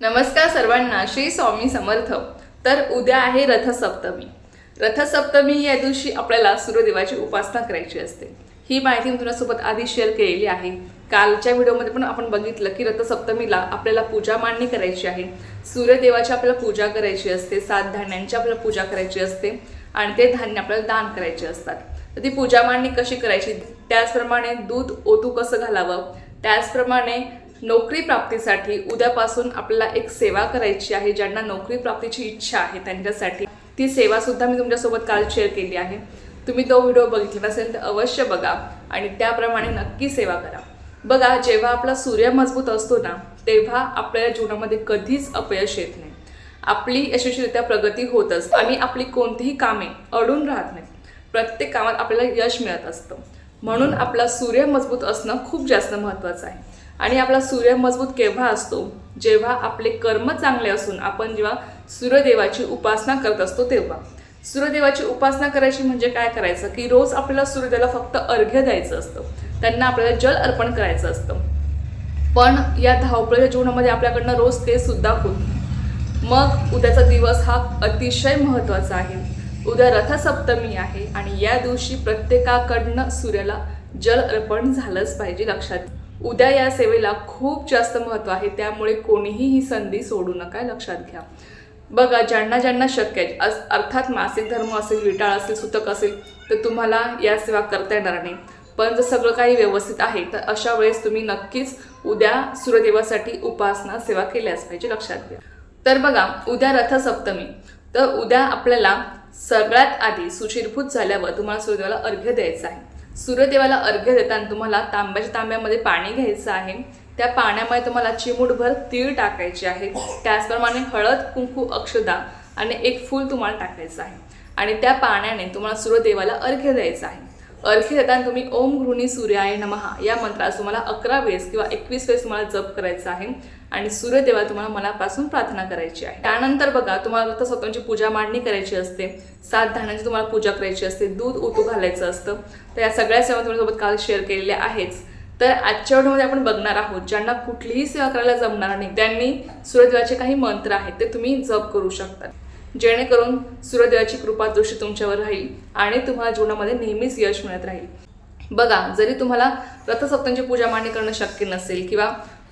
नमस्कार सर्वांना श्री स्वामी समर्थ. तर उद्या आहे रथसप्तमी. रथसप्तमी या दिवशी आपल्याला सूर्यदेवाची उपासना करायची असते. ही माहिती मी तुझ्यासोबत आधी शेअर केलेली आहे. कालच्या व्हिडिओमध्ये पण आपण बघितलं की रथसप्तमीला आपल्याला पूजा मांडणी करायची आहे. सूर्यदेवाची आपल्याला पूजा करायची असते सात धान्यांची आपल्याला पूजा करायची असते आणि ते धान्य आपल्याला दान करायचे असतात. तर ती पूजा मांडणी कशी करायची? त्याचप्रमाणे दूध ओतू कसं घालावं? त्याचप्रमाणे नोकरी प्राप्तीसाठी उद्यापासून आपल्याला एक सेवा करायची आहे ज्यांना नोकरी प्राप्तीची इच्छा आहे त्यांच्यासाठी. ती सेवा सुद्धा मी तुमच्यासोबत काल शेअर केली आहे. तुम्ही तो व्हिडिओ बघितला नसेल तर अवश्य बघा आणि त्याप्रमाणे नक्की सेवा करा. बघा जेव्हा आपला सूर्य मजबूत असतो ना तेव्हा आपल्या जीवनामध्ये कधीच अपयश येत नाही. आपली यशस्वीरित्या प्रगती होत असते आणि आपली कोणतीही कामे अडून राहत नाही प्रत्येक कामात आपल्याला यश मिळत असतं. म्हणून आपला सूर्य मजबूत असणं खूप जास्त महत्त्वाचं आहे. आणि आपला सूर्य मजबूत केव्हा असतो? जेव्हा आपले कर्म चांगले असून आपण जेव्हा सूर्यदेवाची उपासना करत असतो तेव्हा. सूर्यदेवाची उपासना करायची म्हणजे काय करायचं? की रोज आपल्याला सूर्यदेवाला फक्त अर्घ्य द्यायचं असतं. त्यांना आपल्याला जल अर्पण करायचं असतं. पण या धावपळीच्या जीवनामध्ये आपल्याकडनं रोज ते सुद्धा होत मग उद्याचा दिवस हा अतिशय महत्त्वाचा आहे. उद्या रथसप्तमी आहे आणि या दिवशी प्रत्येकाकडनं सूर्याला जल अर्पण झालंच पाहिजे लक्षात उद्या या सेवेला खूप जास्त महत्त्व आहे त्यामुळे कोणीही ही संधी सोडू नका लक्षात घ्या. बघा ज्यांना ज्यांना शक्य आहे अर्थात मासिक धर्म असेल विटाळ असेल सुतक असेल तर तुम्हाला या सेवा करता येणार नाही. पण जर सगळं काही व्यवस्थित आहे तर अशा वेळेस तुम्ही नक्कीच उद्या सूर्यदेवासाठी उपासना सेवा केल्याच पाहिजे लक्षात घ्या. तर बघा उद्या रथसप्तमी. तर उद्या आपल्याला सगळ्यात आधी सुशिरभूत झाल्यावर तुम्हाला सूर्यदेवाला अर्घ्य द्यायचं आहे. सूर्यदेवाला अर्घ्य देताना तुम्हाला तांब्याच्या तांब्यामध्ये पाणी घ्यायचं आहे. त्या पाण्यामध्ये तुम्हाला चिमूटभर तीळ टाकायचे आहे. त्याचप्रमाणे हळद कुंकू अक्षदा आणि एक फूल तुम्हाला टाकायचं आहे. आणि त्या पाण्याने तुम्हाला सूर्यदेवाला अर्घ्य द्यायचं आहे. अर्घ्य देताना तुम्ही ओम गृहिणी सूर्याय नमहा या मंत्रास तुम्हाला अकरा वेळेस किंवा एकवीस वेळेस तुम्हाला जप करायचा आहे. आणि सूर्यदेवा तुम्हाला मनापासून प्रार्थना करायची आहे. त्यानंतर बघा तुम्हाला फक्त स्वतःची पूजा मांडणी करायची असते. सात धान्यांची तुम्हाला पूजा करायची असते. दूध उतू घालायचं असतं. तर या सगळ्या सेवा तुमच्यासोबत काल शेअर केलेल्या आहेच. तर आजच्या व्हिडिओमध्ये आपण बघणार आहोत ज्यांना कुठलीही सेवा करायला जमणार नाही त्यांनी सूर्यदेवाचे काही मंत्र आहेत ते तुम्ही जप करू शकता. जेणेकरून सूर्यदेवाची कृपा दृष्टी तुमच्यावर राहील आणि तुम्हाला जीवनामध्ये नेहमीच यश मिळत राहील. बघा जरी तुम्हाला रथसप्तमची पूजा मांडणी करणं शक्य नसेल किंवा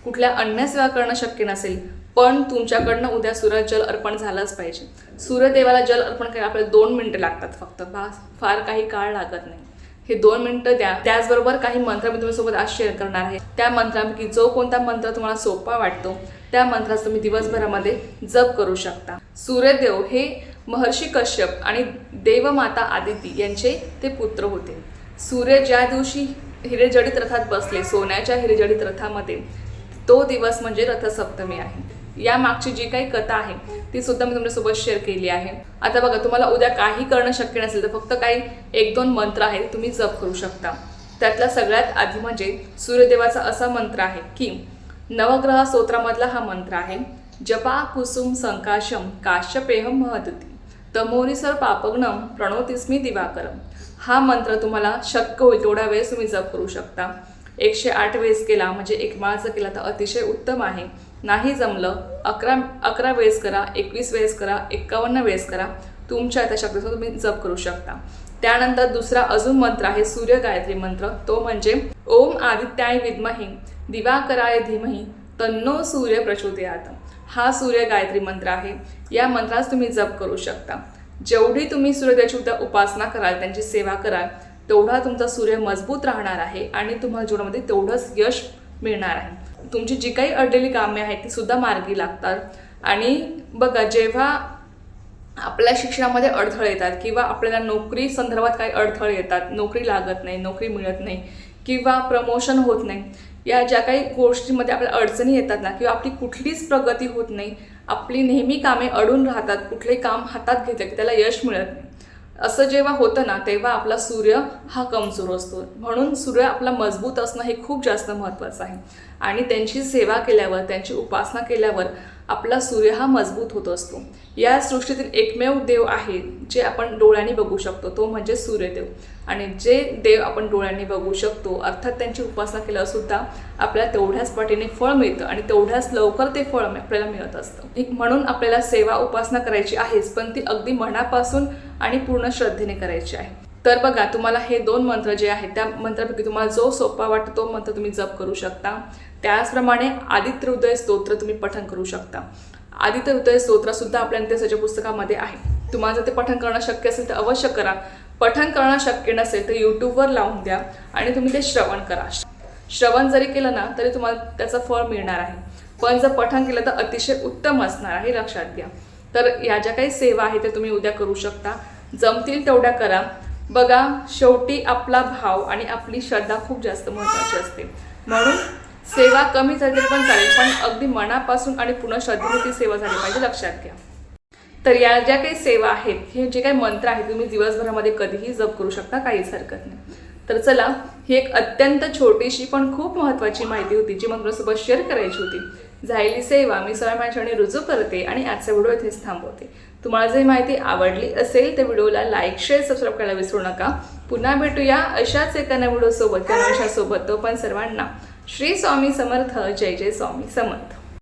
कुठल्या अन्य सेवा करणं शक्य नसेल पण तुमच्याकडनं उद्या सूर्य जल अर्पण झालंच पाहिजे. सूर्यदेवाला जल अर्पण करायला आपल्याला दोन मिनटं लागतात फक्त. बा फार काही काळ लागत नाही. हे दोन मिनिटं द्या. त्याचबरोबर काही मंत्र मी तुमच्यासोबत आज शेअर करणार आहे. त्या मंत्रापैकी जो कोणता मंत्र तुम्हाला सोपा वाटतो त्या मंत्राचा तुम्ही दिवसभरामध्ये जप करू शकता. सूर्यदेव हे महर्षी कश्यप आणि देवमाता आदिती यांचे ते पुत्र होते. सूर्य ज्या दिवशी हिरेजडित रथात बसले सोन्याच्या हिरेजडित रथामध्ये तो दिवस म्हणजे रथसप्तमी आहे. या मागची जी काही कथा आहे ती सुद्धा मी तुमच्यासोबत शेअर केली आहे. आता बघा तुम्हाला उद्या काही करणं शक्य नसेल तर फक्त काही एक दोन मंत्र आहेत तुम्ही जप करू शकता. त्यातला सगळ्यात आधी म्हणजे सूर्यदेवाचा असा मंत्र आहे की नवग्रह स्तोत्रामधला हा मंत्र आहे जपा कुसुम संकाशम काश्यपेहम महदती तमोरीसर पापग्नम प्रणोतिस्मी दिवाकरम. हा मंत्र तुम्हाला शक्य होईल तेवढ्या वेळेस तुम्ही जप करू शकता. एकशे आठ वेळेस केला म्हणजे एक माळचा केला तर अतिशय उत्तम आहे. नाही जमलं अकरा अकरा वेळेस करा एकवीस वेळेस करा एक्कावन्न वेळेस करा तुमच्या त्या शक्तीसह तुम्ही जप करू शकता. त्यानंतर दुसरा अजून मंत्र आहे सूर्य गायत्री मंत्र. तो म्हणजे ओम आदित्याय विद्मही दिवाकराय धीमही तन्नो सूर्य प्रचोदयात. हा सूर्य गायत्री मंत्र आहे. या मंत्रास तुम्ही जप करू शकता. जेवढी तुम्ही सूर्यदेवची उद्या उपासना कराल त्यांची सेवा कराल तेवढा तुमचा सूर्य मजबूत राहणार आहे आणि तुम्हाला जीवनामध्ये तेवढंच यश मिळणार आहे. तुमची जी काही अडलेली कामे आहेत ती सुद्धा मार्गी लागतात. आणि बघा जेव्हा आपल्या शिक्षणामध्ये अडथळे येतात किंवा आपल्याला नोकरी संदर्भात काही अडथळे येतात नोकरी लागत नाही नोकरी मिळत नाही किंवा प्रमोशन होत नाही या ज्या काही गोष्टींमध्ये आपल्याला अडचणी येतात ना किंवा आपली कुठलीच प्रगती होत नाही आपली नेहमी कामे अडून राहतात कुठले काम हातात घेतलं की त्याला यश मिळत नाही. असं जेव्हा होतं ना तेव्हा आपला सूर्य हा कमजोर असतो. म्हणून सूर्य आपला मजबूत असणं हे खूप जास्त महत्त्वाचं आहे. आणि त्यांची सेवा केल्यावर त्यांची उपासना केल्यावर आपला सूर्य हा मजबूत होत असतो. या सृष्टीतील एकमेव देव आहे जे आपण डोळ्यांनी बघू शकतो तो म्हणजे सूर्यदेव. आणि जे देव आपण डोळ्यांनी बघू शकतो अर्थात त्यांची उपासना केल्यावरसुद्धा आपल्याला तेवढ्याच पटीने फळ मिळतं आणि तेवढ्याच लवकर ते फळ आपल्याला मिळत असतं. एक म्हणून आपल्याला सेवा उपासना करायची आहेच पण ती अगदी मनापासून आणि पूर्ण श्रद्धेने करायची आहे. तर बघा तुम्हाला हे दोन मंत्र जे आहेत त्या मंत्रापैकी तुम्हाला जो सोपा वाटतो तो मंत्र तुम्ही जप करू शकता. त्याचप्रमाणे आदित्य हृदय स्तोत्र तुम्ही पठन करू शकता. आदित्य हृदय स्तोत्रसुद्धा आपल्या नित्यसाच्या पुस्तकामध्ये आहे. तुम्हाला जर ते पठन करणं शक्य असेल तर अवश्य करा. पठन करणं शक्य नसेल तर यूट्यूबवर लावून द्या आणि तुम्ही ते श्रवण करा. श्रवण जरी केलं ना तरी तुम्हाला त्याचं फळ मिळणार आहे. पण जर पठन केलं तर अतिशय उत्तम असणार आहे लक्षात घ्या. तर या ज्या काही सेवा आहेत त्या तुम्ही उद्या करू शकता. जमतील तेवढ्या करा. बघा शेवटी आपला भाव आणि आपली श्रद्धा खूप जास्त महत्त्वाची असते. म्हणून सेवा कमी झाली पण चालेल पण अगदी मनापासून आणि पूर्ण श्रद्धेने ती सेवा झाली पाहिजे लक्षात घ्या. तर या ज्या काही सेवा आहेत हे जे काही मंत्र आहेत तुम्ही दिवसभरामध्ये कधीही जप करू शकता काहीच हरकत नाही. तर चला ही एक अत्यंत छोटीशी पण खूप महत्त्वाची माहिती होती जी मला तुमच्यासोबत शेअर करायची होती. झालेली सेवा मी सगळ्या माझ्याने रुजू करते आणि आजचा व्हिडिओ इथेच थांबवते. तुम्हाला जर ही माहिती आवडली असेल तर व्हिडिओला लाईक शेअर सबस्क्राईब करायला विसरू नका. पुन्हा भेटूया अशाच एका नव्या व्हिडिओसोबत किंवा अशासोबत तो पण सर्वांना श्री स्वामी समर्थ. जय जय स्वामी समर्थ.